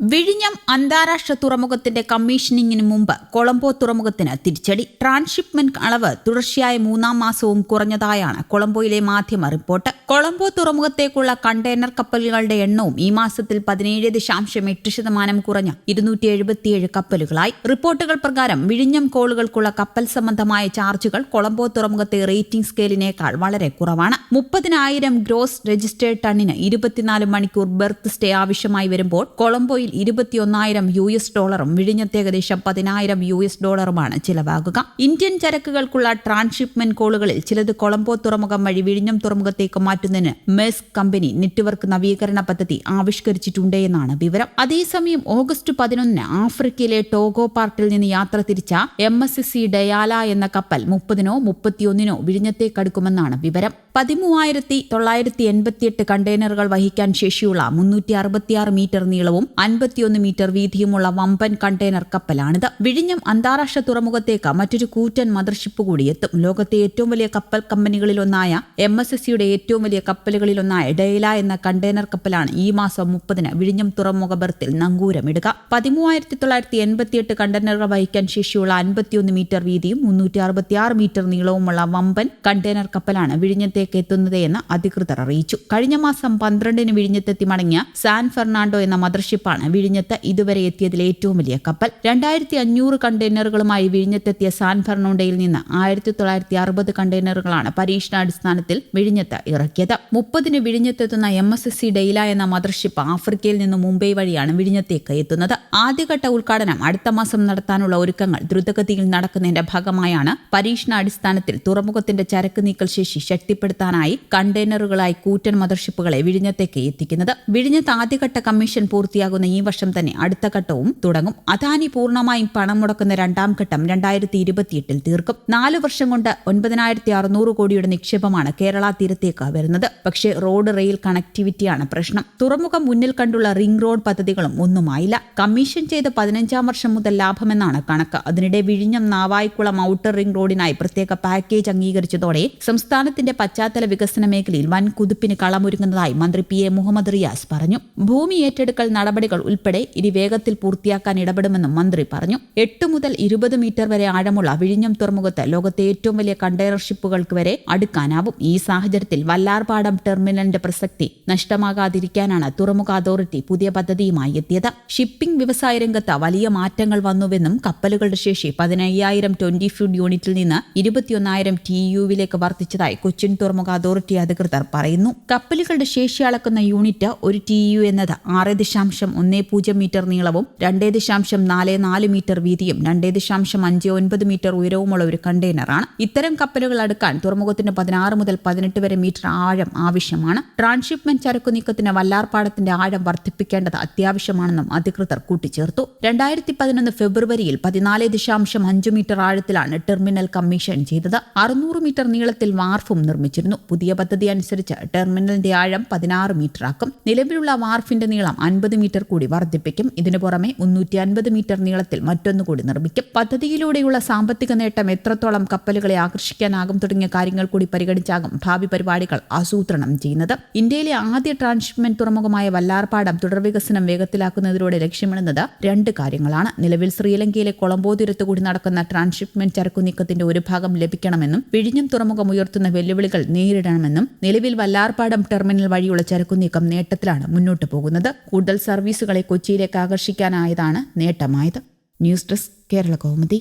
വിഴിഞ്ഞം അന്താരാഷ്ട്ര തുറമുഖത്തിന്റെ കമ്മീഷനിങ്ങിന് മുമ്പ് കൊളംബോ തുറമുഖത്തിന് തിരിച്ചടി. ട്രാൻസ്ഷിപ്മെന്റ് അളവ് തുടർച്ചയായ മൂന്നാം മാസവും കുറഞ്ഞതായാണ് കൊളംബോയിലെ മാധ്യമ റിപ്പോർട്ട്. കൊളംബോ തുറമുഖത്തേക്കുള്ള കണ്ടെയ്നർ കപ്പലുകളുടെ എണ്ണവും ഈ മാസത്തിൽ പതിനേഴ് ദശാംശം എട്ട് ശതമാനം കുറഞ്ഞ ഇരുന്നൂറ്റി എഴുപത്തിയേഴ് കപ്പലുകളായി. റിപ്പോർട്ടുകൾ പ്രകാരം വിഴിഞ്ഞം കോളുകൾക്കുള്ള കപ്പൽ സംബന്ധമായ ചാർജുകൾ കൊളംബോ തുറമുഖത്തെ റേറ്റിംഗ് സ്കെയിലിനേക്കാൾ വളരെ കുറവാണ്. മുപ്പതിനായിരം ഗ്രോസ് രജിസ്റ്റേർഡ് ടണ്ണിന് ഇരുപത്തിനാല് മണിക്കൂർ ബെർത്ത് സ്റ്റേ ആവശ്യമായി വരുമ്പോൾ കൊളംബോയിൽ ഇരുപത്തിയൊന്നായിരം യു എസ് ഡോളറും വിഴിഞ്ഞത്ത് ഏകദേശം പതിനായിരം യു എസ് ഡോളറുമാണ് ചിലവാകുക. ഇന്ത്യൻ ചരക്കുകൾക്കുള്ള ട്രാൻസ്ഷിപ്മെന്റ് കോളുകളിൽ ചിലത് കൊളംബോ തുറമുഖം വഴി വിഴിഞ്ഞം തുറമുഖത്തേക്ക് മാറ്റുന്നതിന് മെസ് കമ്പനി നെറ്റ്വർക്ക് നവീകരണ പദ്ധതി ആവിഷ്കരിച്ചിട്ടുണ്ട് എന്നാണ് വിവരം. അതേസമയം ഓഗസ്റ്റ് പതിനൊന്നിന് ആഫ്രിക്കയിലെ ടോഗോ പാർട്ടിൽ നിന്ന് യാത്ര തിരിച്ച എം എസ് സി ഡയാല എന്ന കപ്പൽ മുപ്പതിനോ മുപ്പത്തിയൊന്നിനോ വിഴിഞ്ഞത്തേക്കടുക്കുമെന്നാണ് വിവരം. പതിമൂവായിരത്തി തൊള്ളായിരത്തി എൺപത്തിയെട്ട് കണ്ടെയ്നറുകൾ വഹിക്കാൻ ശേഷിയുള്ള മുന്നൂറ്റി അറുപത്തിയാറ് മീറ്റർ നീളവും അൻപത്തിയൊന്ന് മീറ്റർ വീതിയുമുള്ള വമ്പൻ കണ്ടെയ്നർ കപ്പലാണിത്. വിഴിഞ്ഞം അന്താരാഷ്ട്ര തുറമുഖത്തേക്ക് മറ്റൊരു കൂറ്റൻ മദർഷിപ്പ് കൂടി എത്തും. ലോകത്തെ ഏറ്റവും വലിയ കപ്പൽ കമ്പനികളിലൊന്നായ എം എസ് എസ് സിയുടെ ഏറ്റവും വലിയ കപ്പലുകളിലൊന്നായ ഡെയ്ല എന്ന കണ്ടെയ്നർ കപ്പലാണ് ഈ മാസം മുപ്പതിന് വിഴിഞ്ഞം തുറമുഖ ബർത്തിൽ നങ്കൂരമിടുക പതിമൂവായിരത്തി തൊള്ളായിരത്തി എൺപത്തിയെട്ട് കണ്ടെയ്നറുകൾ വഹിക്കാൻ ശേഷിയുള്ള അൻപത്തിയൊന്ന് മീറ്റർ വീതിയും മുന്നൂറ്റി അറുപത്തിയാറ് മീറ്റർ നീളവുമുള്ള വമ്പൻ കണ്ടെയ്നർ കപ്പലാണ് വിഴിഞ്ഞത്തേക്ക് എത്തുന്നതെന്ന് അധികൃതർ അറിയിച്ചു. കഴിഞ്ഞ മാസം പന്ത്രണ്ടിന് വിഴിഞ്ഞത്തെത്തി മടങ്ങിയ സാൻ ഫെർണാണ്ടോ എന്ന മദർഷിപ്പാണ് വിഴിഞ്ഞത്ത് ഇതുവരെ എത്തിയതിലെ ഏറ്റവും വലിയ കപ്പൽ. രണ്ടായിരത്തി അഞ്ഞൂറ് കണ്ടെയ്നറുകളുമായി വിഴിഞ്ഞത്തെത്തിയ സാൻ ഫെർണോണ്ടയിൽ നിന്ന് ആയിരത്തി തൊള്ളായിരത്തി അറുപത് കണ്ടെയ്നറുകളാണ് പരീക്ഷണാടിസ്ഥാനത്തിൽ വിഴിഞ്ഞത്ത് ഇറക്കിയത്. മുപ്പതിന് വിഴിഞ്ഞത്തെത്തുന്ന M S S C Daila എന്ന മദർഷിപ്പ് ആഫ്രിക്കയിൽ നിന്ന് മുംബൈ വഴിയാണ് വിഴിഞ്ഞത്തേക്ക് എത്തുന്നത്. ആദ്യഘട്ട ഉദ്ഘാടനം അടുത്ത മാസം നടത്താനുള്ള ഒരുക്കങ്ങൾ ദ്രുതഗതിയിൽ നടക്കുന്നതിന്റെ ഭാഗമായാണ് പരീക്ഷണാടിസ്ഥാനത്തിൽ തുറമുഖത്തിന്റെ ചരക്ക് നീക്കൽ ശേഷി ശക്തിപ്പെടുത്താനായി കണ്ടെയ്നറുകളായി കൂറ്റൻ മദർഷിപ്പുകളെ വിഴിഞ്ഞത്തേക്ക് എത്തിക്കുന്നത്. വിഴിഞ്ഞത്ത് ആദ്യഘട്ട കമ്മീഷൻ പൂർത്തിയാകുന്ന വർഷം തന്നെ അടുത്ത ഘട്ടവും തുടങ്ങും. അദാനി പൂർണമായും പണം മുടക്കുന്ന രണ്ടാം ഘട്ടം രണ്ടായിരത്തി ഇരുപത്തിയെട്ടിൽ തീർക്കും. നാല് വർഷം കൊണ്ട് ഒൻപതിനായിരത്തി അറുന്നൂറ് കോടിയുടെ നിക്ഷേപമാണ് കേരള തീരത്തേക്ക് വരുന്നത്. പക്ഷേ റോഡ് റെയിൽ കണക്ടിവിറ്റിയാണ് പ്രശ്നം. തുറമുഖം മുന്നിൽ കണ്ടുള്ള റിംഗ് റോഡ് പദ്ധതികളും ഒന്നുമായില്ല. കമ്മീഷൻ ചെയ്ത് പതിനഞ്ചാം വർഷം മുതൽ ലാഭമെന്നാണ് കണക്ക്. അതിനിടെ വിഴിഞ്ഞം നാവായിക്കുളം ഔട്ടർ റിംഗ് റോഡിനായി പ്രത്യേക പാക്കേജ് അംഗീകരിച്ചതോടെ സംസ്ഥാനത്തിന്റെ പശ്ചാത്തല വികസന മേഖലയിൽ വൻ കുതിപ്പിന് കളമൊരുങ്ങുന്നതായി മന്ത്രി പി എ മുഹമ്മദ് റിയാസ് പറഞ്ഞു. ഭൂമി ഏറ്റെടുക്കൽ നടപടികൾ ഉൾപ്പെടെ ഇനി വേഗത്തിൽ പൂർത്തിയാക്കാൻ ഇടപെടുമെന്നും മന്ത്രി പറഞ്ഞു. എട്ട് മുതൽ ഇരുപത് മീറ്റർ വരെ ആഴമുള്ള വിഴിഞ്ഞം തുറമുഖത്ത് ലോകത്തെ ഏറ്റവും വലിയ കണ്ടെയ്നർ ഷിപ്പുകൾക്ക് വരെ അടുക്കാനാവും. ഈ സാഹചര്യത്തിൽ വല്ലാർപാടം ടെർമിനലിന്റെ പ്രസക്തി നഷ്ടമാകാതിരിക്കാനാണ് തുറമുഖ അതോറിറ്റി പുതിയ പദ്ധതിയുമായി എത്തിയത്. ഷിപ്പിംഗ് വ്യവസായ രംഗത്ത് വലിയ മാറ്റങ്ങൾ വന്നുവെന്നും കപ്പലുകളുടെ ശേഷി പതിനയ്യായിരം ട്വന്റി ഫ്യൂഡ് യൂണിറ്റിൽ നിന്ന് ഇരുപത്തിയൊന്നായിരം ടി യുവിലേക്ക് വർദ്ധിച്ചതായി കൊച്ചിൻ തുറമുഖ അതോറിറ്റി അധികൃതർ പറയുന്നു. കപ്പലുകളുടെ ശേഷി അളക്കുന്ന യൂണിറ്റ് ഒരു ടി യു എന്നത് ആറ് ദശാംശം ഒന്നേ പൂജ്യം മീറ്റർ നീളവും രണ്ടേ ദശാംശം നാല് നാല് മീറ്റർ വീതിയും രണ്ടേ ദശാംശം അഞ്ച് ഒൻപത് മീറ്റർ ഉയരവുമുള്ള ഒരു കണ്ടെയ്നറാണ് ഇത്തരം കപ്പലുകൾ അടുക്കാൻ തുറമുഖത്തിന് പതിനാറ് മുതൽ പതിനെട്ട് വരെ മീറ്റർ ആഴം ആവശ്യമാണ്. ട്രാൻസ്ഷിപ്മെന്റ് ചരക്കു നീക്കത്തിന് വല്ലാർപാടത്തിന്റെ ആഴം വർദ്ധിപ്പിക്കേണ്ടത് അത്യാവശ്യമാണെന്നും അധികൃതർ കൂട്ടിച്ചേർത്തു. രണ്ടായിരത്തി പതിനൊന്ന് ഫെബ്രുവരിയിൽ പതിനാല് ദശാംശം അഞ്ച് മീറ്റർ ആഴത്തിലാണ് ടെർമിനൽ കമ്മീഷൻ ചെയ്തത്. അറുന്നൂറ് മീറ്റർ നീളത്തിൽ വാർഫും നിർമ്മിച്ചിരുന്നു. പുതിയ പദ്ധതി അനുസരിച്ച് ടെർമിനലിന്റെ ആഴം പതിനാറ് മീറ്റർ ആക്കും നിലവിലുള്ള വാർഫിന്റെ നീളം അൻപത് മീറ്റർ കൂടി വർദ്ധിപ്പിക്കും. ഇതിനു പുറമെ മുന്നൂറ്റി അൻപത് മീറ്റർ നീളത്തിൽ മറ്റൊന്നു കൂടി നിർമ്മിക്കും. പദ്ധതിയിലൂടെയുള്ള സാമ്പത്തിക നേട്ടം എത്രത്തോളം കപ്പലുകളെ ആകർഷിക്കാനാകും തുടങ്ങിയ കാര്യങ്ങൾ കൂടി പരിഗണിച്ചാകും ഭാവി പരിപാടികൾ ആസൂത്രണം ചെയ്യുന്നത്. ഇന്ത്യയിലെ ആദ്യ ട്രാൻസ്ഷിപ്മെന്റ് തുറമുഖമായ വല്ലാർപാടം തുടർവികസനം വേഗത്തിലാക്കുന്നതിലൂടെ ലക്ഷ്യമിടുന്നത് രണ്ട് കാര്യങ്ങളാണ്. നിലവിൽ ശ്രീലങ്കയിലെ കൊളംബോ തീരത്ത് കൂടി നടക്കുന്ന ട്രാൻസ്ഷിപ്മെന്റ് ചരക്കു നീക്കത്തിന്റെ ഒരു ഭാഗം ലഭിക്കണമെന്നും വിഴിഞ്ഞം തുറമുഖം ഉയർത്തുന്ന വെല്ലുവിളികൾ നേരിടണമെന്നും നിലവിൽ വല്ലാർപാടം ടെർമിനൽ വഴിയുള്ള ചരക്കു നീക്കം നേട്ടത്തിലാണ് മുന്നോട്ട് പോകുന്നത്. കൂടുതൽ സർവീസുകളെ കൊച്ചിയിലേക്ക് ആകർഷിക്കാനായതാണ് നേട്ടമായത്. News desk Kerala Kaumudi.